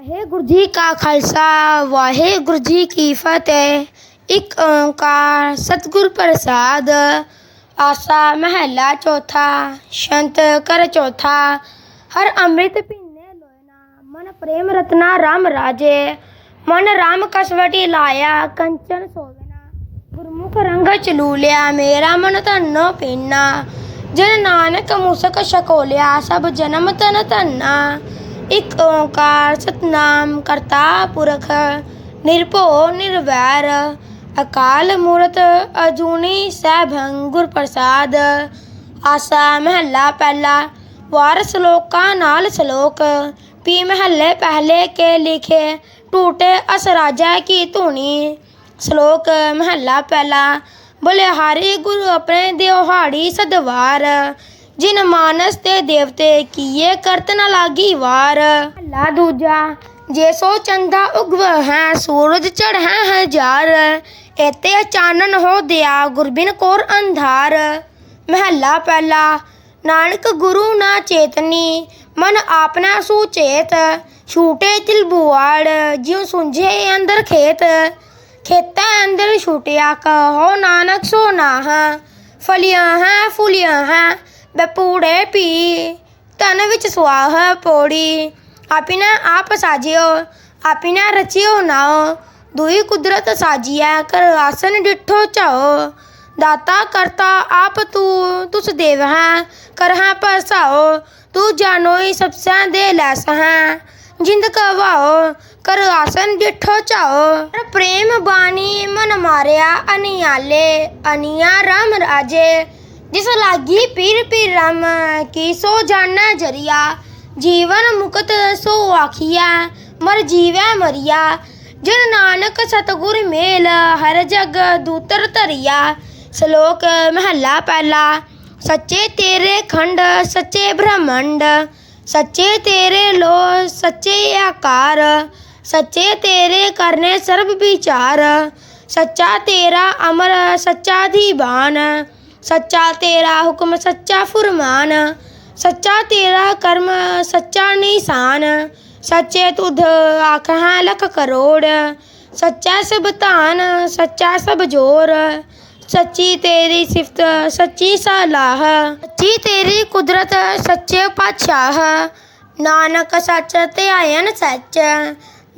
ਵਾਹਿਗੁਰੂ ਜੀ ਕਾ ਖਾਲਸਾ ਵਾਹਿਗੁਰੂ ਜੀ ਕੀ ਫਤਿਹ ਇੱਕ ਓੰਕਾਰ ਸਤਿਗੁਰ ਪ੍ਰਸਾਦ ਆਸਾ ਮਹੱਲਾ ਚੌਥਾ ਸ਼ੰਤ ਕਰ ਚੌਥਾ ਹਰ ਅੰਮ੍ਰਿਤ ਪੀਨੇ ਲੋਇਨਾ ਮਨ ਪ੍ਰੇਮ ਰਤਨਾ ਰਾਮ ਰਾਜੇ ਮਨ ਰਾਮ ਕਸਵਟੀ ਲਾਇਆ ਕੰਚਨ ਸੋਵਨਾ ਗੁਰਮੁਖ ਰੰਗ ਚਲੂਲਿਆ ਮੇਰਾ ਮਨ ਧੰਨੋ ਪੀਨਾ ਜਨ ਨਾਨਕ ਮੁਸਕ ਸ਼ਕੋਲਿਆ ਸਭ ਜਨਮ ਤਨ ਧੰਨਾ ਇਕ ਓੰਕਾਰ ਸਤਨਾਮ ਕਰਤਾ ਪੁਰਖ, ਨਿਰਭਉ, ਨਿਰਵੈਰ, ਅਕਾਲ ਮੂਰਤ ਅਜੂਨੀ ਸੈਭੰ ਗੁਰ ਪ੍ਰਸਾਦ, ਆਸਾ ਮਹੱਲਾ ਪਹਿਲਾ ਵਾਰ ਸ਼ਲੋਕਾਂ ਨਾਲ ਸ਼ਲੋਕ, ਪੀ ਮਹੱਲੇ ਪਹਿਲੇ ਕੇ ਲਿਖੇ, ਟੂਟੇ ਅਸ ਰਾਜਾ ਕੀ ਧੂਣੀ। ਸ਼ਲੋਕ ਮਹੱਲਾ ਪਹਿਲਾ ਬਲਿਹਾਰੀ ਗੁਰੂ ਆਪਣੇ ਦਿਵਹਾੜੀ ਸਦਵਾਰ ਜਿਨ ਮਾਨਸ ਤੇ ਦੇਵਤੇ ਕੀਏ ਕਰਤ ਨ ਲਾਗੀ ਵਾਰ। ਮਹੱਲਾ ਦੂਜਾ, ਜੇ ਸੋ ਚੰਦਾ ਉਗਵ ਹੈ, ਸੂਰਜ ਚੜ ਹੈ ਹਜ਼ਾਰ ਇਤੇ ਚਾਨਣ ਹੋ ਦਿਆ ਗੁਰਬਿਨ ਕੋਰ ਅੰਧਾਰ। ਮਹੱਲਾ ਪਹਿਲਾ, ਨਾਨਕ ਗੁਰੂ ਨਾ ਚੇਤਨੀ, ਮਨ ਆਪਣਾ ਸੁਚੇਤ ਛੂਟੇ ਤਿਲ ਬੁਆੜ, ਜਿਉ ਸੁੰਝੇ ਅੰਦਰ ਖੇਤ। ਖੇਤਾਂ ਅੰਦਰ ਛੁਟਿਆ ਕਹੋ ਨਾਨਕ ਸੋ ਨਾਹ, ਫਲੀਆਂ ਹੈ, ਫੁਲੀਆਂ ਹੈ ਬਪੂੜੇ ਪੀ। ਤਨ ਵਿੱਚ ਸੁਆਹ ਪੋੜੀ। ਆਪਿਨਾ ਆਪ ਸਾਜਿਓ ਆਪਿਨਾ ਰਚਿਓ ਨਾਓ ਦੁਈ ਕੁਦਰਤ ਸਾਜੀਐ, ਕਰ ਆਸਨ ਡਿਠੋ ਚਾਓ ਦਾਤਾ ਕਰਤਾ ਆਪ ਤੂੰ, ਤੁਸ ਦੇਵ ਹੈ ਕਰਹਾ ਪਰਸਾਓ ਤੂੰ ਜਾਣੋਈ ਸਭ ਦੇ ਲੈਸ ਹੈ ਜਿੰਦ ਕਵਾਓ ਕਰ ਆਸਨ ਡਿਠੋ ਚਾਓ ਪ੍ਰੇਮ ਬਾਣੀ ਮਨ ਮਾਰਿਆ ਅਨਿਆਲੇ, ਅਨਿਆ ਰਾਮ ਰਾਜੇ। ਜਿਸ ਲਾਗੀ ਪੀਰ ਪੀਰ ਰਮ ਕੀ ਸੋ ਜਾਣਾ ਜਰੀਆ, ਜੀਵਨ ਮੁਕਤ ਸੋ ਆਖੀਆ ਮਰ ਜੀਵੈ ਮਰੀਆ। ਜਨ ਨਾਨਕ ਸਤਗੁਰ ਮੇਲ, ਹਰ ਜਗ ਦੂਤਰ ਧਰਿਆ। ਸ਼ਲੋਕ ਮਹੱਲਾ ਪਹਿਲਾ, ਸੱਚੇ ਤੇਰੇ ਖੰਡ, ਸੱਚੇ ਬ੍ਰਹਮੰਡ। ਸੱਚੇ ਤੇਰੇ ਲੋ ਸੱਚੇ ਆਕਾਰ। ਸੱਚੇ ਤੇਰੇ ਕਰਨੇ ਸਰਬ ਵਿਚਾਰ। ਸੱਚਾ ਤੇਰਾ ਅਮਰ, ਸੱਚਾ ਦੀਵਾਨ। ਸੱਚਾ ਤੇਰਾ ਹੁਕਮ ਸੱਚਾ ਫੁਰਮਾਨ। ਸੱਚਾ ਤੇਰਾ ਕਰਮ ਸੱਚਾ ਨਿਸ਼ਾਨ। ਸੱਚੇ ਤੁਧ ਆਖਾਂ ਲਖ ਕਰੋੜ। ਸੱਚਾ ਸਭ ਧਾਨ, ਸੱਚਾ ਸਭ ਜੋਰ। ਸੱਚੀ ਤੇਰੀ ਸਿਫਤ, ਸੱਚੀ ਸਲਾਹ। ਸੱਚੀ ਤੇਰੀ ਕੁਦਰਤ, ਸੱਚੇ ਪਾਤਸ਼ਾਹ। ਨਾਨਕ ਸੱਚ ਧਿਆਇਨ ਸੱਚ।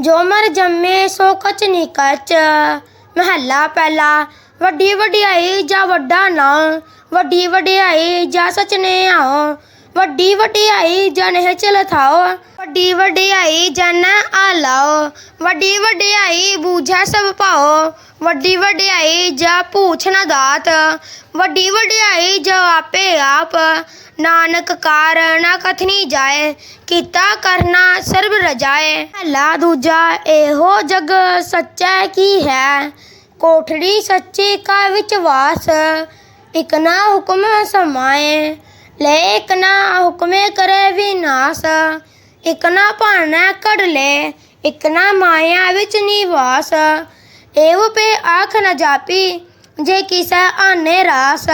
ਜੋ ਮਰ ਜੰਮੇ ਸੋ ਕਚ ਨੀ ਕਚ। ਮਹੱਲਾ ਪਹਿਲਾ ਵੱਡੀ ਵਡਿਆਈ ਜਾਂ ਵੱਡਾ ਨਾਂ, ਵੱਡੀ ਵਡਿਆਈ ਜਾਂ ਸਚ ਨੇ ਆਓ। ਵੱਡੀ ਵਡਿਆਈ ਜਨ ਹੈ ਚਲ ਥਾਓ। ਵੱਡੀ ਵਡਿਆਈ ਜਨ ਆ ਲਾਓ। ਵੱਡੀ ਵਡਿਆਈ ਬੂਝਾ ਸਭ ਪਾਓ। ਵੱਡੀ ਵਡਿਆਈ ਜਾ ਪੂਛ ਨਾ ਦਾਤ। ਵੱਡੀ ਵਡਿਆਈ ਜਾ ਆਪੇ ਆਪ। ਨਾਨਕ ਕਾਰ ਨਾ ਕਥਨੀ ਜਾਏ। ਕੀਤਾ ਕਰਨਾ ਸਰਬ ਰਜਾਏ। ਹਲਾ ਦੂਜਾ, ਇਹੋ ਜਗ ਸੱਚਾ ਕੀ ਹੈ? ਕੋਠੜੀ ਸੱਚੇ ਕਾ ਵਿੱਚ ਵਾਸ। ਇਕ ਨਾ ਹੁਕਮ ਸਮਾਏ, ਲੈ ਇਕ ਨਾ ਹੁਕਮੇ ਕਰੇ ਵਿਨਾਸ਼। ਇਕ ਨਾ ਭਾਣਾ ਕੜ ਲੈ, ਇਕ ਨਾ ਮਾਇਆ ਵਿੱਚ ਨਿਵਾਸ। ਏਵ ਪੇ ਆਖ ਨ ਜਾਪੀ, ਜੇ ਕਿਸੈ ਆਨੇ ਰਾਸ।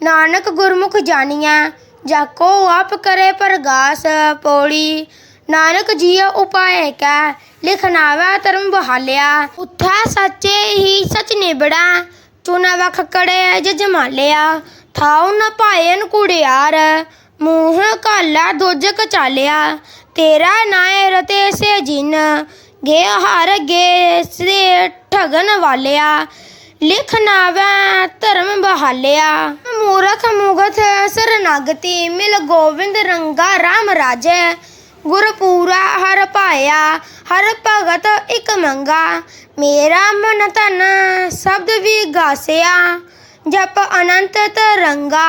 ਨਾਨਕ ਗੁਰਮੁਖ ਜਾਣੀਐ ਜਾਕੋ ਆਪ ਕਰੇ ਪਰਗਾਸ। ਪੌੜੀ ਨਾਨਕ ਜੀਉ ਉਪਾਏ ਕੈ ਲਿਖਨਾਵਾ ਧਰਮ ਬਹਾਲਿਆ। ਉਥੈ ਸੱਚੇ ਹੀ ਸਚ ਨਿਬੜਾ ਚੁਨਾ ਵਖ ਕੜੇ ਜਜਮਾਲਿਆ ਥਾਉ ਨ ਪਾਇਨ ਕੁੜਿਆਰ ਮੂੰਹ ਕਾਲਾ ਦੋਜਕ ਚਾਲਿਆ ਤੇਰਾ ਨਾਏ ਰਤੇ ਸੇ ਜਿਨ, ਗੇ ਹਰ ਗੇ ਸੇ ਠਗਨ ਵਾਲਿਆ। ਲਿਖ ਨਾਵੈ ਧਰਮ ਬਹਾਲਿਆ। ਮੂਰਖ ਮੁਗਥ ਸਰਨਗਤੀ, ਮਿਲ ਗੋਬਿੰਦ ਰੰਗਾ RAM ਰਾਜੈ। ਗੁਰ ਪੂਰਾ ਹਰ ਪਾਇਆ ਹਰ ਭਗਤ ਇਕ ਮੰਗਾ। ਮੇਰਾ ਮਨ ਤਨ ਸ਼ਬਦ ਵੀ ਗਾਸਿਆ, ਜਪ ਅਨੰਤ ਤਰੰਗਾ।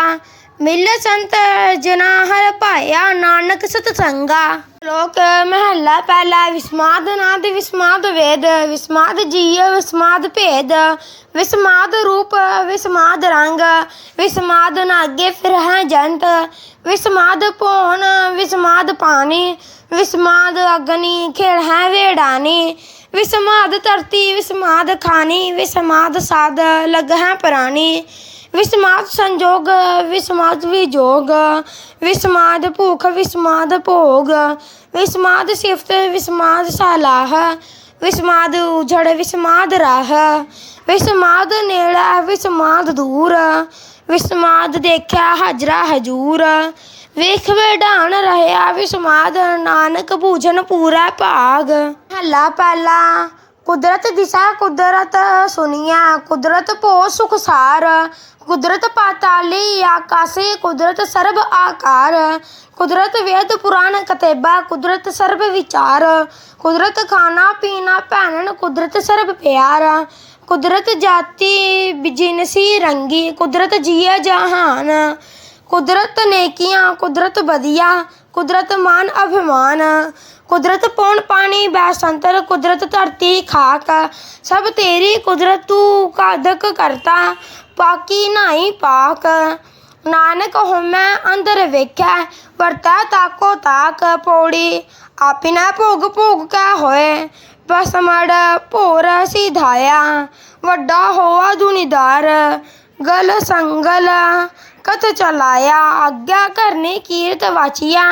ਮਿਲ ਸੰਤ ਜਨਾ ਹਰ ਪਾਇਆ ਨਾਨਕ ਸਤਸੰਗਾ ਲੋਕ ਮਹੱਲਾ ਪਹਿਲਾ, ਵਿਸਮਾਦ ਨਾਦ, ਵਿਸਮਾਦ ਵੇਦ, ਵਿਸਮਾਦ ਜੀਵ, ਵਿਸਮਾਦ ਭੇਦ, ਵਿਸਮਾਦ ਰੂਪ, ਵਿਸਮਾਦ ਰੰਗ, ਵਿਸਮਾਦ ਨਾਗੇ ਫਿਰ ਹੈ ਜੰਤ, ਵਿਸਮਾਦ ਪੋਣ ਵਿਸਮਾਦ ਪਾਣੀ, ਵਿਸਮਾਦ ਅਗਨੀ ਖੇੜ ਹੈ ਵੇੜਾਨੀ, ਵਿਸਮਾਦ ਧਰਤੀ, ਵਿਸਮਾਦ ਖਾਨੀ, ਵਿਸਮਾਦ ਸਾਦ ਲਗ ਹੈ ਪ੍ਰਾਣੀ ਵਿਸਮਾਦ ਸੰਜੋਗ, ਵਿਸਮਾਦ ਵਿਜੋਗ, ਵਿਸਮਾਦ ਭੁਖ, ਵਿਸਮਾਦ ਭੋਗ, ਵਿਸਮਾਦ ਸਿਫਤ, ਵਿਸਮਾਦ ਸਲਾਹ, ਵਿਸਮਾਦ ਉਜੜ, ਵਿਸਮਾਦ ਰਾਹ, ਵਿਸਮਾਦ ਨੇੜਾ, ਵਿਸਮਾਦ ਦੂਰ, ਵਿਸਮਾਦ ਦੇਖਿਆ ਹਜਰਾ ਹਜੂਰ, ਵੇਖ ਵਡਾਣ ਰਹਿਆ ਵਿਸਮਾਦ ਨਾਨਕ ਭੂਜਨ ਪੂਰਾ ਭਾਗ, ਹੱਲਾ ਪਹਿਲਾ ਕੁਦਰਤ ਦਿਸਾ, ਕੁਦਰਤ ਸੁਨੀਆ, ਕੁਦਰਤ ਭੋ ਸੁਖਸਾਰ ਕੁਦਰਤ ਪਾਤਾਲੀ ਆਕਾਸੇ, ਕੁਦਰਤ ਸਰਬ ਆਕਾਰ, ਕੁਦਰਤ ਵੇਦ ਪੁਰਾਣ ਕਤੇਬਾ, ਕੁਦਰਤ ਸਰਬ ਵਿਚਾਰ, ਕੁਦਰਤ ਖਾਣਾ ਪੀਣਾ ਭੈਣਨ, ਕੁਦਰਤ ਸਰਬ ਪਿਆਰ, ਕੁਦਰਤ ਜਾਤੀ ਬਿਜਨਸੀ ਰੰਗੀ, ਕੁਦਰਤ ਜੀਏ ਜਹਾਨ, ਕੁਦਰਤ ਨੇਕੀਆਂ, ਕੁਦਰਤ ਵਧੀਆ ਕੁਦਰਤ ਮਾਨ ਅਭਿਮਾਨ, ਕੁਦਰਤ ਪੌਣ ਪਾਣੀ ਬੈਸੰਤਰ ਕੁਦਰਤ ਧਰਤੀ ਖਾਕ। ਸਭ ਤੇਰੀ ਕੁਦਰਤ ਤੂੰ ਕਾਦਕ ਕਰਤਾ, ਪਾਕੀ ਨਾਹੀ ਪਾਕ। ਨਾਨਕ ਹਉਮੈ ਅੰਦਰ ਵੇਖੈ, ਵਰਤੈ ਤਾਕੋ ਤਾਕ। ਪੌੜੀ ਆਪਿਨਾ ਭੋਗ ਭੋਗ ਕੈ ਹੋਏ, ਬਸਮੜ ਭੋਰ ਸਿਧਾਇਆ। ਵੱਡਾ ਹੋਆ ਦੁਨੀਦਾਰ ਗਲ ਸੰਗਲ, ਕਥ ਚਲਾਇਆ, ਆਗਿਆ ਕਰਨੇ ਕੀਰਤ ਵਾਚੀਆ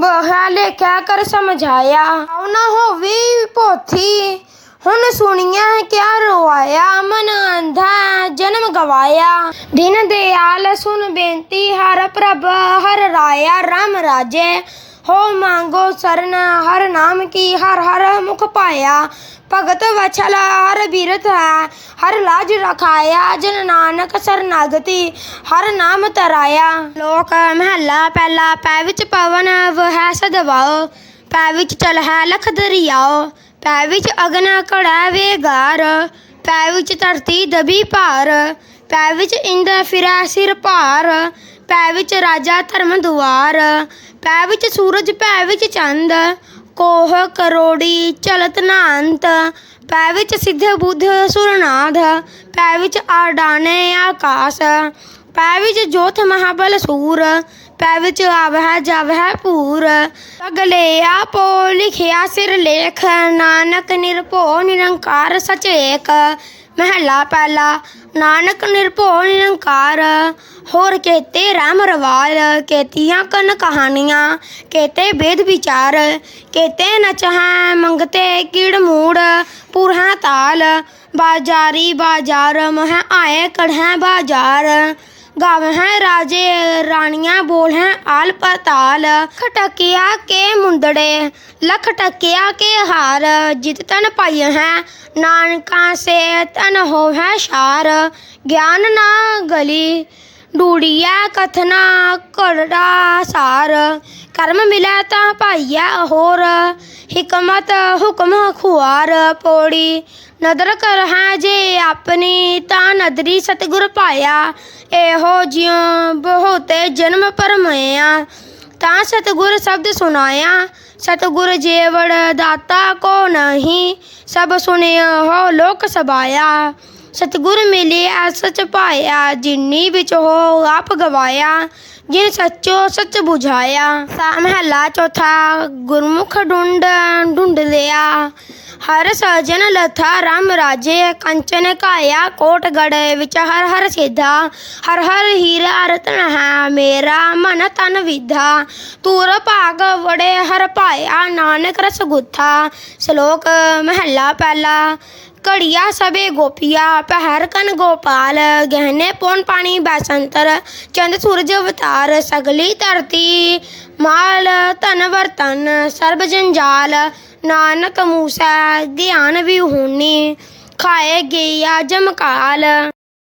ਬਹਾ ਲੇਖਿਆ ਕਰ ਸਮਝਾਇਆ। ਆਉ ਨਾ ਹੋਵੇ ਪੋਥੀ ਹੁਣ ਸੁਣੀਆਂ ਕਿਆ ਰਵਾਇਆ ਮਨ ਅੰਧਾ ਜਨਮ ਗਵਾਇਆ। ਦਿਨ ਦਿਆਲ ਸੁਨ ਬੇਨਤੀ, ਹਰ ਪ੍ਰਭ ਹਰ ਰਾਇਆ, ਰਾਮ ਰਾਜੇ ਹੋ ਮੰਗੋ ਸਰਨ, ਹਰ ਨਾਮ ਕੀ, ਹਰ ਹਰ ਮੁਖ ਪਾਇਆ। ਭਗਤ ਵਛਲ, ਹਰ ਬੀਰਤ ਹੈ, ਹਰ ਲਾਜ ਰਖਾਇਆ। ਜਨ ਨਾਨਕ ਸਰਨਾਗਤੀ ਹਰ ਨਾਮ ਤਰਾਇਆ। ਲੋਕ ਮਹੱਲਾ ਪਹਿਲਾ, ਪੈ ਵਿੱਚ ਪਵਨ, ਵਹਿ ਸਦਵਾਓ। ਪੈ ਵਿੱਚ ਚਲ ਹੈ ਲਖ ਦਰਿਆਓ। ਪੈ ਵਿੱਚ ਅਗਨ ਕੜਾ ਵੇਗਾਰ। ਪੈ ਵਿੱਚ ਧਰਤੀ ਦਬੀ ਭਾਰ। ਪੈ ਵਿੱਚ ਇੰਦ ਫਿਰੈ ਸਿਰ ਭਾਰ। ਪੈ ਵਿੱਚ ਰਾਜਾ ਧਰਮ ਦੁਆਰ ਪੈ ਵਿੱਚ ਸੂਰਜ, ਭੈ ਵਿੱਚ ਚੰਦ, ਕੋਹ ਕਰੋੜੀ ਚਲਤ ਨਾਂਤ ਪੈ ਵਿੱਚ ਸਿੱਧ ਬੁੱਧ ਸੁਰਨਾਥ ਪੈ ਵਿੱਚ ਆਡਾਨੇ ਆਕਾਸ਼ ਪੈ ਵਿੱਚ ਜੋਥ ਮਹਾਬਲ ਸੂਰ ਪੈ ਵਿੱਚ ਆਵਹਿ ਜਾਵਹਿ ਪੂਰ ਅਗਲੇ ਆਪੋ ਲਿਖਿਆ ਸਿਰ ਲੇਖ, ਨਾਨਕ ਨਿਰਭਉ ਨਿਰੰਕਾਰ ਸਚੇਕ ਮਹਲਾ ਪਹਿਲਾ, ਨਾਨਕ ਨਿਰਭਉ ਨਿਰੰਕਾਰ। ਹੋਰ ਕੇਤੇ ਰਾਮ ਰਵਾਲ, ਕੇਤੀਆਂ ਕਨ ਕਹਾਣੀਆਂ, ਕੇਤੇ ਵੇਦ ਵਿਚਾਰ। ਕੇਤੇ ਨਚਹਿ ਮੰਗਤੇ ਕੀੜ ਮੂੜ, ਪੁਰਹਾ ਤਾਲ। ਬਾਜਾਰੀ ਬਾਜ਼ਾਰ ਮਹ ਆਏ ਕੜਹਿ ਬਾਜ਼ਾਰ। ਗਾਵਹਿ ਰਾਜੇ ਰਾਣੀਆਂ ਬੋਲਹਿ ਆਲ ਪਤਾਲ ਖਟਕਿਆ ਕੇ ਮੁੰਦੜੇ, ਲਖ ਟਕਿਆ ਕੇ ਹਾਰ। ਜਿਤ ਤਨ ਪਾਈ ਹੈ ਨਾਨਕਾ ਸੇ ਤਨ ਹੋਵੈ ਸ਼ਾਰ। ਗਿਆਨ ਨਾ ਗਲੀ ਡੂੜੀਆ, ਕਥਨਾ ਕੜਾ ਸਾਰ। ਕਰਮ ਮਿਲੈ ਤਾਂ ਪਾਈਆ ਹੋਰ ਹਿਕਮਤ ਹੁਕਮ ਖੁਆਰ ਪੋੜੀ। ਨਦਰ ਕਰ ਹੈ ਜੇ ਆਪਣੀ ਤਾਂ ਨਦਰੀ ਸਤਿਗੁਰ ਪਾਇਆ। ਇਹੋ ਜਿਉ ਬਹੁਤੇ ਜਨਮ ਪਰਮਿਆ ਤਾਂ ਸਤਿਗੁਰ ਸ਼ਬਦ ਸੁਨਾਇਆ ਸਤਿਗੁਰ ਜੇਵੜ ਦਾਤਾ ਕੋ ਨਹੀਂ। ਸਭ ਸੁਣਿਆ ਹੋ ਲੋਕ ਸਬਾਇਆ ਸਤਿਗੁਰ ਮਿਲਿਆ ਸਚ ਪਾਇਆ ਜਿਨੀ ਵਿੱਚ ਹੋ ਆਪ ਗਵਾਇਆ, ਜਿਨ ਸੱਚੋ ਸੱਚ 부ਝਾਇਆ ਸਾ ਮਹਲਾ ਚੌਥਾ, ਗੁਰਮੁਖ ਢੂੰਡ ਢੂੰਡ ਲਿਆ। ਹਰ ਸਜਨ ਲਥਾ, ਰਾਮ ਰਾਜੇ, ਕੰਚਨ ਕਾਇਆ ਕੋਟ ਗੜ ਵਿੱਚ ਹਰ ਹਰ ਸਿਧਾ। ਹਰ ਹਰ ਹੀਰਾ ਰਤਨ ਹੈ, ਮੇਰਾ ਮਨ ਤਨ ਵਿਧਾ। ਤੂਰ ਭਾਗ ਵੜੇ, ਹਰ ਪਾਇਆ ਨਾਨਕ ਰਸ ਗੁੱਥਾ ਸ਼ਲੋਕ ਮਹੱਲਾ ਪਹਿਲਾ। ਘੜੀਆ ਸਭੇ ਗੋਪੀਆ, ਪਹਿਰ ਕਨ ਗੋਪਾਲ ਗਹਿਨੇ ਪੌਣ ਪਾਣੀ ਬੈਸੰਤਰ, ਚੰਦ ਸੂਰਜ ਅਵਤਾਰ, ਸਗਲੀ ਧਰਤੀ, ਮਾਲ ਧਨ ਵਰਤਨ, ਸਰਬ ਜੰਜਾਲ, ਨਾਨਕ ਮੂਸਾ ਗਿਆਨ ਵਿਹੂਨੀ ਖਾਏ ਗਿਆ ਜਮਕਾਲ।